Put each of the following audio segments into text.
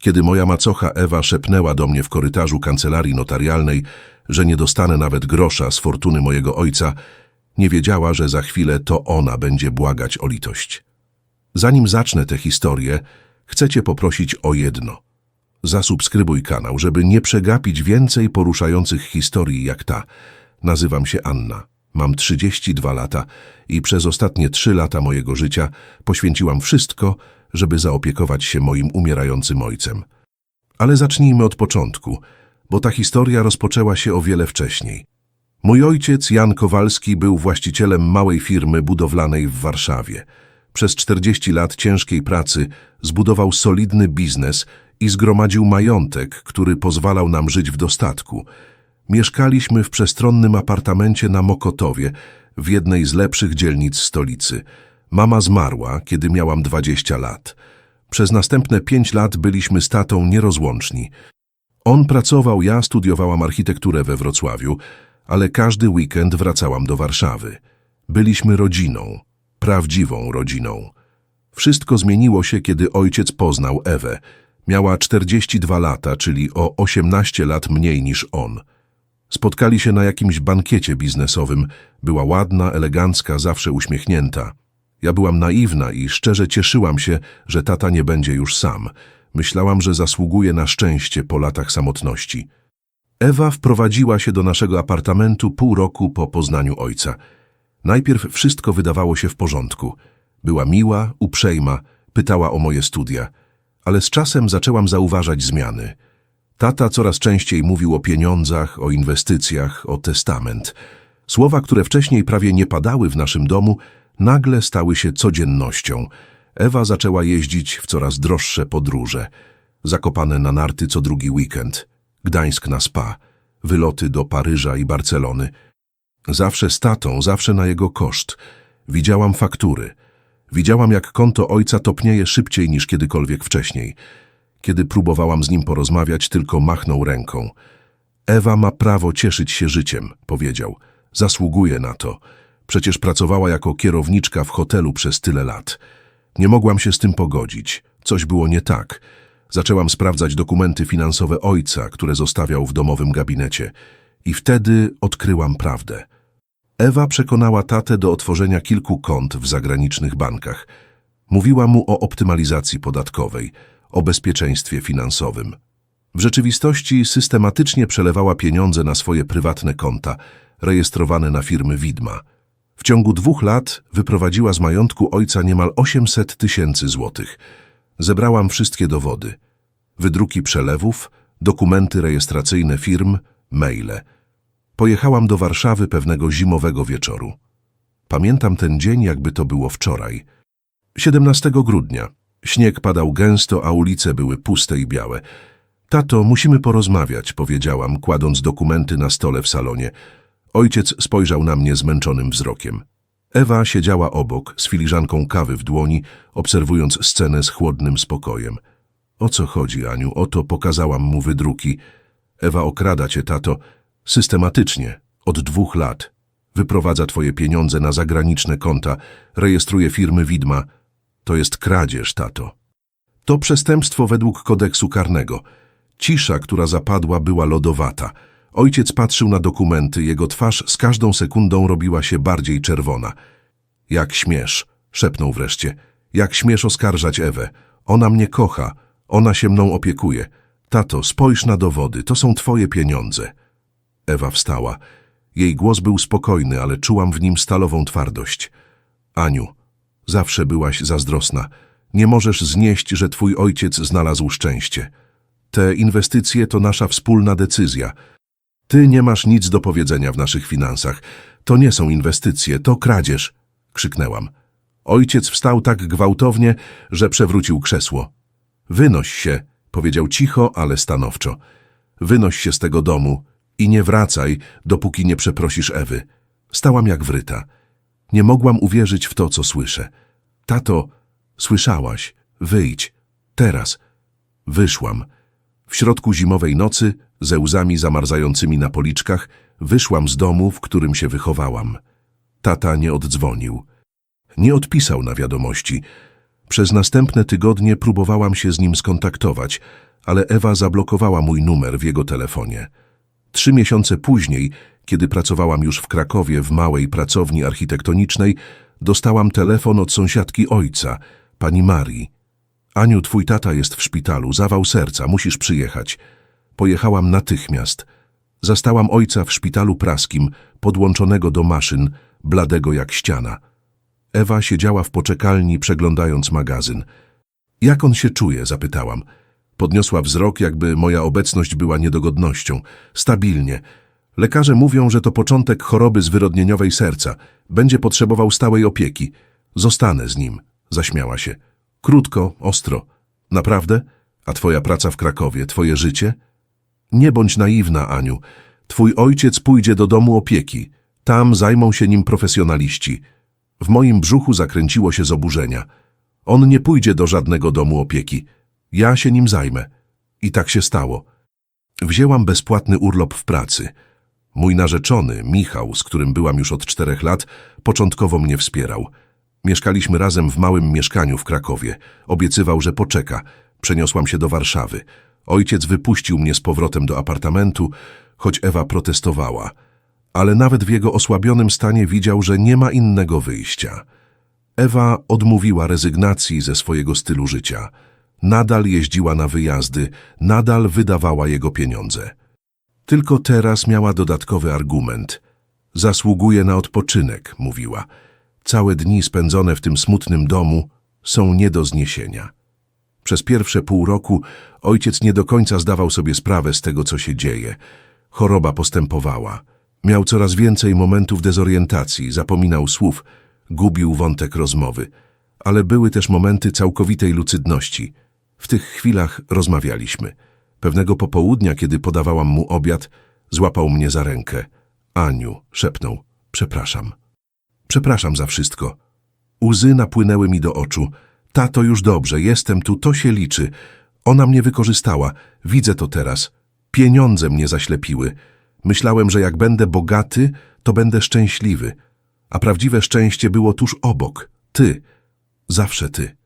Kiedy moja macocha Ewa szepnęła do mnie w korytarzu kancelarii notarialnej, że nie dostanę nawet grosza z fortuny mojego ojca, nie wiedziała, że za chwilę to ona będzie błagać o litość. Zanim zacznę tę historię, chcę Cię poprosić o jedno. Zasubskrybuj kanał, żeby nie przegapić więcej poruszających historii jak ta. Nazywam się Anna. Mam 32 lata i przez ostatnie 3 lata mojego życia poświęciłam wszystko, żeby zaopiekować się moim umierającym ojcem. Ale zacznijmy od początku, bo ta historia rozpoczęła się o wiele wcześniej. Mój ojciec, Jan Kowalski, był właścicielem małej firmy budowlanej w Warszawie. Przez 40 lat ciężkiej pracy zbudował solidny biznes i zgromadził majątek, który pozwalał nam żyć w dostatku. Mieszkaliśmy w przestronnym apartamencie na Mokotowie, w jednej z lepszych dzielnic stolicy. Mama zmarła, kiedy miałam 20 lat. Przez następne pięć lat byliśmy z tatą nierozłączni. On pracował, ja studiowałam architekturę we Wrocławiu, ale każdy weekend wracałam do Warszawy. Byliśmy rodziną, prawdziwą rodziną. Wszystko zmieniło się, kiedy ojciec poznał Ewę. Miała 42 lata, czyli o 18 lat mniej niż on. Spotkali się na jakimś bankiecie biznesowym. Była ładna, elegancka, zawsze uśmiechnięta. Ja byłam naiwna i szczerze cieszyłam się, że tata nie będzie już sam. Myślałam, że zasługuje na szczęście po latach samotności. Ewa wprowadziła się do naszego apartamentu pół roku po poznaniu ojca. Najpierw wszystko wydawało się w porządku. Była miła, uprzejma, pytała o moje studia. Ale z czasem zaczęłam zauważać zmiany. Tata coraz częściej mówił o pieniądzach, o inwestycjach, o testament. Słowa, które wcześniej prawie nie padały w naszym domu, nagle stały się codziennością. Ewa zaczęła jeździć w coraz droższe podróże. Zakopane na narty co drugi weekend. Gdańsk na spa. Wyloty do Paryża i Barcelony. Zawsze z tatą, zawsze na jego koszt. Widziałam faktury. Widziałam, jak konto ojca topnieje szybciej niż kiedykolwiek wcześniej. Kiedy próbowałam z nim porozmawiać, tylko machnął ręką. Ewa ma prawo cieszyć się życiem, powiedział. Zasługuje na to. Przecież pracowała jako kierowniczka w hotelu przez tyle lat. Nie mogłam się z tym pogodzić. Coś było nie tak. Zaczęłam sprawdzać dokumenty finansowe ojca, które zostawiał w domowym gabinecie. I wtedy odkryłam prawdę. Ewa przekonała tatę do otworzenia kilku kont w zagranicznych bankach. Mówiła mu o optymalizacji podatkowej, o bezpieczeństwie finansowym. W rzeczywistości systematycznie przelewała pieniądze na swoje prywatne konta, rejestrowane na firmy Widma. W ciągu dwóch lat wyprowadziła z majątku ojca niemal 800 tysięcy złotych. Zebrałam wszystkie dowody. Wydruki przelewów, dokumenty rejestracyjne firm, maile. Pojechałam do Warszawy pewnego zimowego wieczoru. Pamiętam ten dzień, jakby to było wczoraj. 17 grudnia. Śnieg padał gęsto, a ulice były puste i białe. Tato, musimy porozmawiać, powiedziałam, kładąc dokumenty na stole w salonie. Ojciec spojrzał na mnie zmęczonym wzrokiem. Ewa siedziała obok, z filiżanką kawy w dłoni, obserwując scenę z chłodnym spokojem. O co chodzi, Aniu? Oto pokazałam mu wydruki. Ewa okrada cię, tato, systematycznie, od dwóch lat. Wyprowadza twoje pieniądze na zagraniczne konta, rejestruje firmy widma. To jest kradzież, tato. To przestępstwo według kodeksu karnego. Cisza, która zapadła, była lodowata. Ojciec patrzył na dokumenty, jego twarz z każdą sekundą robiła się bardziej czerwona. Jak śmiesz, szepnął wreszcie. Jak śmiesz oskarżać Ewę? Ona mnie kocha, ona się mną opiekuje. Tato, spojrz na dowody, to są twoje pieniądze. Ewa wstała. Jej głos był spokojny, ale czułam w nim stalową twardość. Aniu, zawsze byłaś zazdrosna. Nie możesz znieść, że twój ojciec znalazł szczęście. Te inwestycje to nasza wspólna decyzja. Ty nie masz nic do powiedzenia w naszych finansach. To nie są inwestycje, to kradzież, krzyknęłam. Ojciec wstał tak gwałtownie, że przewrócił krzesło. Wynoś się, powiedział cicho, ale stanowczo. Wynoś się z tego domu i nie wracaj, dopóki nie przeprosisz Ewy. Stałam jak wryta. Nie mogłam uwierzyć w to, co słyszę. Tato, słyszałaś, wyjdź, teraz. Wyszłam. W środku zimowej nocy, ze łzami zamarzającymi na policzkach, wyszłam z domu, w którym się wychowałam. Tata nie oddzwonił. Nie odpisał na wiadomości. Przez następne tygodnie próbowałam się z nim skontaktować, ale Ewa zablokowała mój numer w jego telefonie. Trzy miesiące później, kiedy pracowałam już w Krakowie w małej pracowni architektonicznej, dostałam telefon od sąsiadki ojca, pani Marii. Aniu, twój tata jest w szpitalu, zawał serca, musisz przyjechać. Pojechałam natychmiast. Zastałam ojca w szpitalu praskim, podłączonego do maszyn, bladego jak ściana. Ewa siedziała w poczekalni, przeglądając magazyn. Jak on się czuje? zapytałam. Podniosła wzrok, jakby moja obecność była niedogodnością. Stabilnie. Lekarze mówią, że to początek choroby zwyrodnieniowej serca. Będzie potrzebował stałej opieki. Zostanę z nim. Zaśmiała się. Krótko, ostro. Naprawdę? A twoja praca w Krakowie, twoje życie? Nie bądź naiwna, Aniu. Twój ojciec pójdzie do domu opieki. Tam zajmą się nim profesjonaliści. W moim brzuchu zakręciło się z oburzenia. On nie pójdzie do żadnego domu opieki. Ja się nim zajmę. I tak się stało. Wzięłam bezpłatny urlop w pracy. Mój narzeczony, Michał, z którym byłam już od czterech lat, początkowo mnie wspierał. Mieszkaliśmy razem w małym mieszkaniu w Krakowie. Obiecywał, że poczeka. Przeniosłam się do Warszawy. Ojciec wypuścił mnie z powrotem do apartamentu, choć Ewa protestowała. Ale nawet w jego osłabionym stanie widział, że nie ma innego wyjścia. Ewa odmówiła rezygnacji ze swojego stylu życia. Nadal jeździła na wyjazdy, nadal wydawała jego pieniądze. Tylko teraz miała dodatkowy argument. Zasługuje na odpoczynek, mówiła. Całe dni spędzone w tym smutnym domu są nie do zniesienia. Przez pierwsze pół roku ojciec nie do końca zdawał sobie sprawę z tego, co się dzieje. Choroba postępowała. Miał coraz więcej momentów dezorientacji, zapominał słów, gubił wątek rozmowy. Ale były też momenty całkowitej lucydności. W tych chwilach rozmawialiśmy. Pewnego popołudnia, kiedy podawałam mu obiad, złapał mnie za rękę. Aniu, szepnął, przepraszam. Przepraszam za wszystko. Łzy napłynęły mi do oczu. Tato, już dobrze, jestem tu, to się liczy. Ona mnie wykorzystała, widzę to teraz. Pieniądze mnie zaślepiły. Myślałem, że jak będę bogaty, to będę szczęśliwy. A prawdziwe szczęście było tuż obok. Ty. Zawsze ty.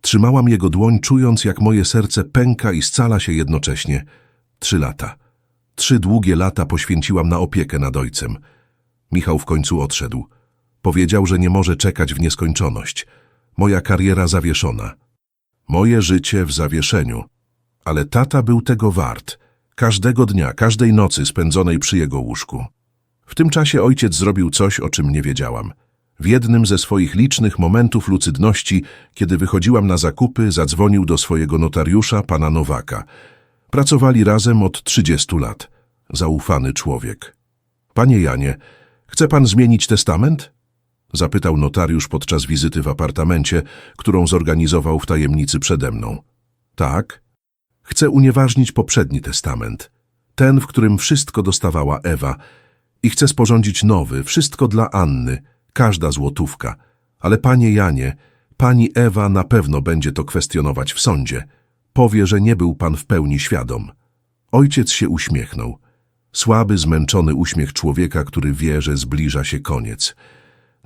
Trzymałam jego dłoń, czując, jak moje serce pęka i scala się jednocześnie. Trzy lata. Trzy długie lata poświęciłam na opiekę nad ojcem. Michał w końcu odszedł. Powiedział, że nie może czekać w nieskończoność. Moja kariera zawieszona. Moje życie w zawieszeniu. Ale tata był tego wart. Każdego dnia, każdej nocy spędzonej przy jego łóżku. W tym czasie ojciec zrobił coś, o czym nie wiedziałam. W jednym ze swoich licznych momentów lucydności, kiedy wychodziłam na zakupy, zadzwonił do swojego notariusza, pana Nowaka. Pracowali razem od 30 lat. Zaufany człowiek. Panie Janie, chce pan zmienić testament? Zapytał notariusz podczas wizyty w apartamencie, którą zorganizował w tajemnicy przede mną. Tak? Chcę unieważnić poprzedni testament. Ten, w którym wszystko dostawała Ewa. I chcę sporządzić nowy, wszystko dla Anny, każda złotówka. Ale panie Janie, pani Ewa na pewno będzie to kwestionować w sądzie. Powie, że nie był pan w pełni świadom. Ojciec się uśmiechnął. Słaby, zmęczony uśmiech człowieka, który wie, że zbliża się koniec.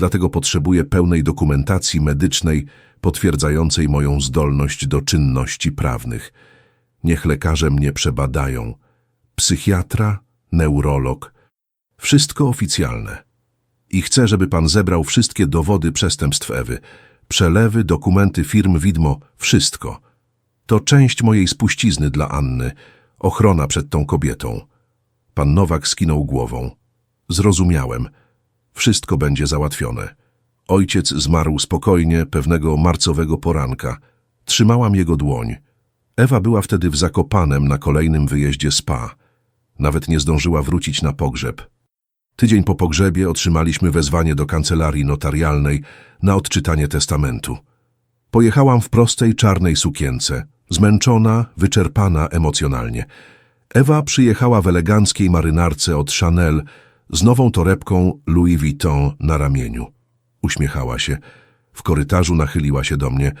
Dlatego potrzebuję pełnej dokumentacji medycznej potwierdzającej moją zdolność do czynności prawnych. Niech lekarze mnie przebadają. Psychiatra, neurolog. Wszystko oficjalne. I chcę, żeby pan zebrał wszystkie dowody przestępstw Ewy. Przelewy, dokumenty firm widmo, wszystko. To część mojej spuścizny dla Anny. Ochrona przed tą kobietą. Pan Nowak skinął głową. Zrozumiałem. Wszystko będzie załatwione. Ojciec zmarł spokojnie pewnego marcowego poranka. Trzymałam jego dłoń. Ewa była wtedy w Zakopanem na kolejnym wyjeździe spa. Nawet nie zdążyła wrócić na pogrzeb. Tydzień po pogrzebie otrzymaliśmy wezwanie do kancelarii notarialnej na odczytanie testamentu. Pojechałam w prostej czarnej sukience, zmęczona, wyczerpana emocjonalnie. Ewa przyjechała w eleganckiej marynarce od Chanel z nową torebką Louis Vuitton na ramieniu. Uśmiechała się. W korytarzu nachyliła się do mnie.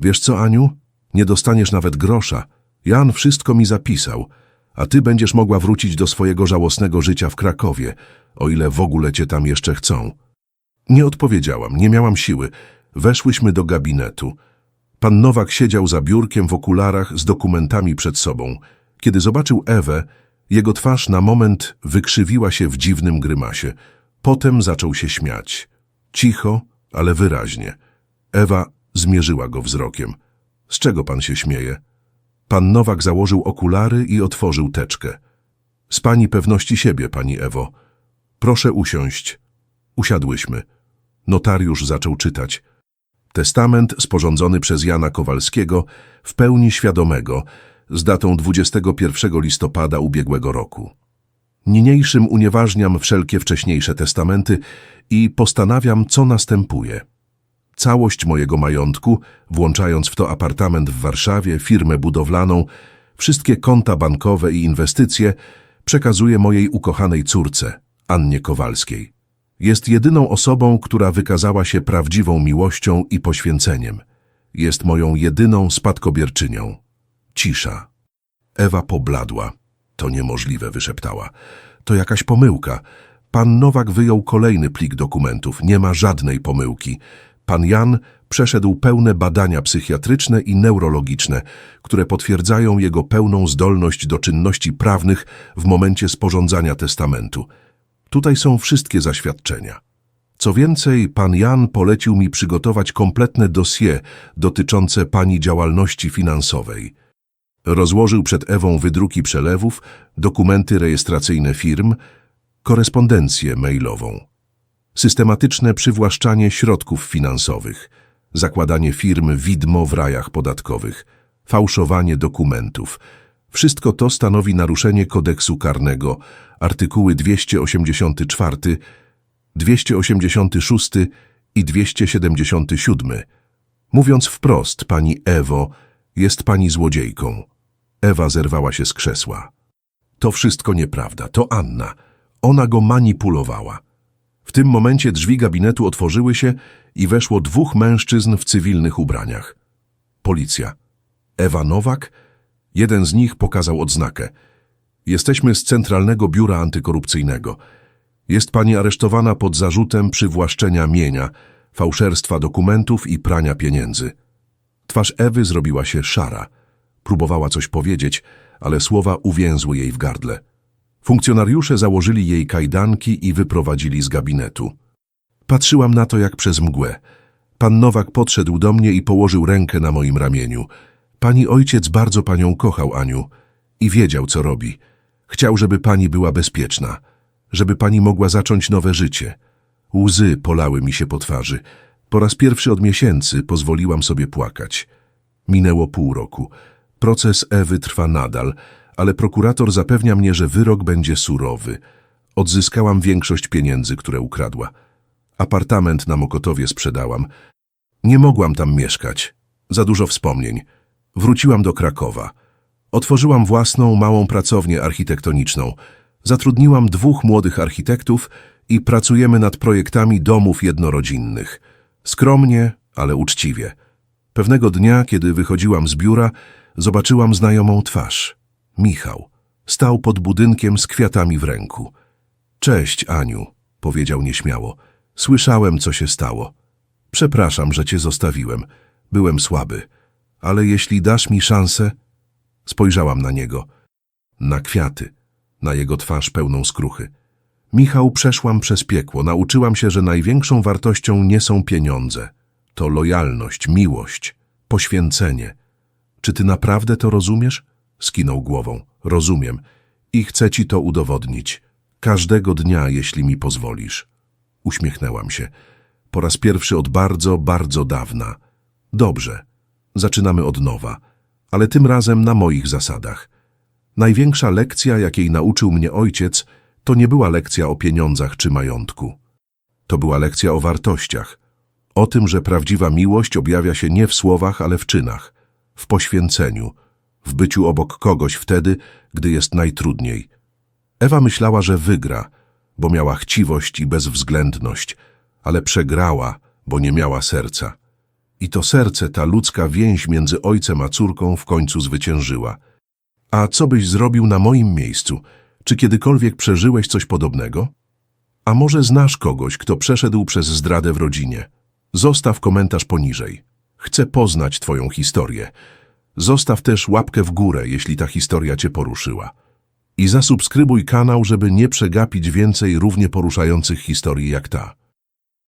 Wiesz co, Aniu? Nie dostaniesz nawet grosza. Jan wszystko mi zapisał, a ty będziesz mogła wrócić do swojego żałosnego życia w Krakowie, o ile w ogóle cię tam jeszcze chcą. Nie odpowiedziałam, nie miałam siły. Weszłyśmy do gabinetu. Pan Nowak siedział za biurkiem w okularach z dokumentami przed sobą. Kiedy zobaczył Ewę, jego twarz na moment wykrzywiła się w dziwnym grymasie. Potem zaczął się śmiać. Cicho, ale wyraźnie. Ewa zmierzyła go wzrokiem. Z czego pan się śmieje? Pan Nowak założył okulary i otworzył teczkę. Z pani pewności siebie, pani Ewo. Proszę usiąść. Usiadłyśmy. Notariusz zaczął czytać. Testament sporządzony przez Jana Kowalskiego, w pełni świadomego, z datą 21 listopada ubiegłego roku. Niniejszym unieważniam wszelkie wcześniejsze testamenty i postanawiam, co następuje. Całość mojego majątku, włączając w to apartament w Warszawie, firmę budowlaną, wszystkie konta bankowe i inwestycje, przekazuję mojej ukochanej córce, Annie Kowalskiej. Jest jedyną osobą, która wykazała się prawdziwą miłością i poświęceniem. Jest moją jedyną spadkobierczynią. Cisza. Ewa pobladła. To niemożliwe, wyszeptała. To jakaś pomyłka. Pan Nowak wyjął kolejny plik dokumentów. Nie ma żadnej pomyłki. Pan Jan przeszedł pełne badania psychiatryczne i neurologiczne, które potwierdzają jego pełną zdolność do czynności prawnych w momencie sporządzania testamentu. Tutaj są wszystkie zaświadczenia. Co więcej, pan Jan polecił mi przygotować kompletne dossier dotyczące pani działalności finansowej. Rozłożył przed Ewą wydruki przelewów, dokumenty rejestracyjne firm, korespondencję mailową. Systematyczne przywłaszczanie środków finansowych, zakładanie firm widmo w rajach podatkowych, fałszowanie dokumentów. Wszystko to stanowi naruszenie kodeksu karnego, artykuły 284, 286 i 277. Mówiąc wprost, pani Ewo, jest pani złodziejką. Ewa zerwała się z krzesła. To wszystko nieprawda, to Anna. Ona go manipulowała. W tym momencie drzwi gabinetu otworzyły się i weszło dwóch mężczyzn w cywilnych ubraniach. Policja. Ewa Nowak? Jeden z nich pokazał odznakę. Jesteśmy z Centralnego Biura Antykorupcyjnego. Jest pani aresztowana pod zarzutem przywłaszczenia mienia, fałszerstwa dokumentów i prania pieniędzy. Twarz Ewy zrobiła się szara. Próbowała coś powiedzieć, ale słowa uwięzły jej w gardle. Funkcjonariusze założyli jej kajdanki i wyprowadzili z gabinetu. Patrzyłam na to jak przez mgłę. Pan Nowak podszedł do mnie i położył rękę na moim ramieniu. Pani ojciec bardzo panią kochał, Aniu, i wiedział, co robi. Chciał, żeby pani była bezpieczna, żeby pani mogła zacząć nowe życie. Łzy polały mi się po twarzy. Po raz pierwszy od miesięcy pozwoliłam sobie płakać. Minęło pół roku. Proces Ewy trwa nadal, ale prokurator zapewnia mnie, że wyrok będzie surowy. Odzyskałam większość pieniędzy, które ukradła. Apartament na Mokotowie sprzedałam. Nie mogłam tam mieszkać. Za dużo wspomnień. Wróciłam do Krakowa. Otworzyłam własną, małą pracownię architektoniczną. Zatrudniłam dwóch młodych architektów i pracujemy nad projektami domów jednorodzinnych. Skromnie, ale uczciwie. Pewnego dnia, kiedy wychodziłam z biura, zobaczyłam znajomą twarz. Michał. Stał pod budynkiem z kwiatami w ręku. Cześć, Aniu, powiedział nieśmiało. Słyszałem, co się stało. Przepraszam, że cię zostawiłem. Byłem słaby. Ale jeśli dasz mi szansę... Spojrzałam na niego. Na kwiaty. Na jego twarz pełną skruchy. Michał, przeszłam przez piekło. Nauczyłam się, że największą wartością nie są pieniądze. To lojalność, miłość, poświęcenie. Czy ty naprawdę to rozumiesz? Skinął głową. Rozumiem. I chcę ci to udowodnić. Każdego dnia, jeśli mi pozwolisz. Uśmiechnęłam się. Po raz pierwszy od bardzo, bardzo dawna. Dobrze. Zaczynamy od nowa. Ale tym razem na moich zasadach. Największa lekcja, jakiej nauczył mnie ojciec, to nie była lekcja o pieniądzach czy majątku. To była lekcja o wartościach. O tym, że prawdziwa miłość objawia się nie w słowach, ale w czynach. W poświęceniu. W byciu obok kogoś wtedy, gdy jest najtrudniej. Ewa myślała, że wygra, bo miała chciwość i bezwzględność, ale przegrała, bo nie miała serca. I to serce, ta ludzka więź między ojcem a córką w końcu zwyciężyła. A co byś zrobił na moim miejscu? Czy kiedykolwiek przeżyłeś coś podobnego? A może znasz kogoś, kto przeszedł przez zdradę w rodzinie? Zostaw komentarz poniżej. Chcę poznać Twoją historię. Zostaw też łapkę w górę, jeśli ta historia Cię poruszyła. I zasubskrybuj kanał, żeby nie przegapić więcej równie poruszających historii jak ta.